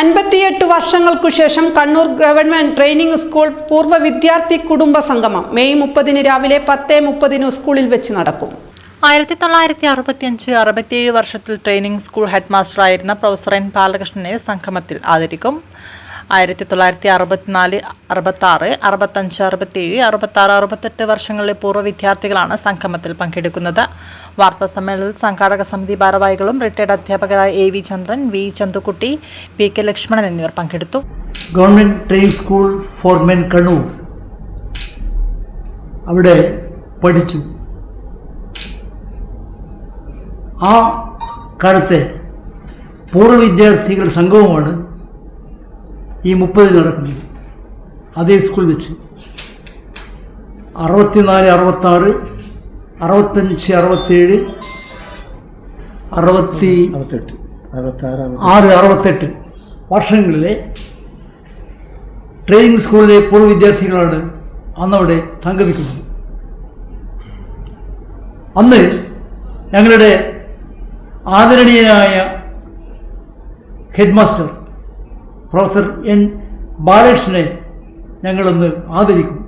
അൻപത്തിയെട്ട് വർഷങ്ങൾക്കു ശേഷം കണ്ണൂർ ഗവൺമെന്റ് ട്രെയിനിംഗ് സ്കൂൾ പൂർവ വിദ്യാർത്ഥി കുടുംബ സംഗമം മെയ് മുപ്പതിന് രാവിലെ പത്തേ മുപ്പതിന് സ്കൂളിൽ വെച്ച് നടക്കും. ആയിരത്തി തൊള്ളായിരത്തി അറുപത്തിയഞ്ച് അറുപത്തിയേഴ് വർഷത്തിൽ ട്രെയിനിംഗ് സ്കൂൾ ഹെഡ് മാസ്റ്ററായിരുന്ന പ്രൊഫസർ എൻ ബാലകൃഷ്ണനെ സംഗമത്തിൽ ആദരിക്കും. ആയിരത്തി തൊള്ളായിരത്തി അറുപത്തിനാല് അറുപത്തി ആറ് അറുപത്തഞ്ച് അറുപത്തിയേഴ് അറുപത്തി ആറ് അറുപത്തെട്ട് വർഷങ്ങളിലെ പൂർവ വിദ്യാർത്ഥികളാണ് സംഗമത്തിൽ പങ്കെടുക്കുന്നത്. വാർത്താ സമ്മേളനത്തിൽ സംഘാടക സമിതി ഭാരവാഹികളും റിട്ടയർഡ് അധ്യാപകരായ A V Chandran V Chanthukutty P K Lakshmanan എന്നിവർ പങ്കെടുത്തു. Government train school for men Kannur അവിടെ പഠിച്ചു. ആ കാലത്തെ പൂർവ വിദ്യാർത്ഥികൾ സംഘവുമാണ് ഈ മുപ്പതിൽ നടക്കുന്നത് അതേ സ്കൂൾ വെച്ച്. അറുപത്തിനാല് അറുപത്താറ് അറുപത്തഞ്ച് അറുപത്തേഴ് അറുപത്തി അറുപത്തെട്ട്. അറുപത്താറ് ആറ് അറുപത്തെട്ട് വർഷങ്ങളിലെ ട്രെയിനിങ് സ്കൂളിലെ പൂർവ വിദ്യാർത്ഥികളാണ് അന്നവിടെ സംഗമിക്കുന്നത്. അന്ന് ഞങ്ങളുടെ ആദരണീയനായ ഹെഡ് മാസ്റ്റർ പ്രൊഫസർ എൻ ബാലകൃഷ്ണനെ ഞങ്ങളൊന്ന് ആദരിക്കും.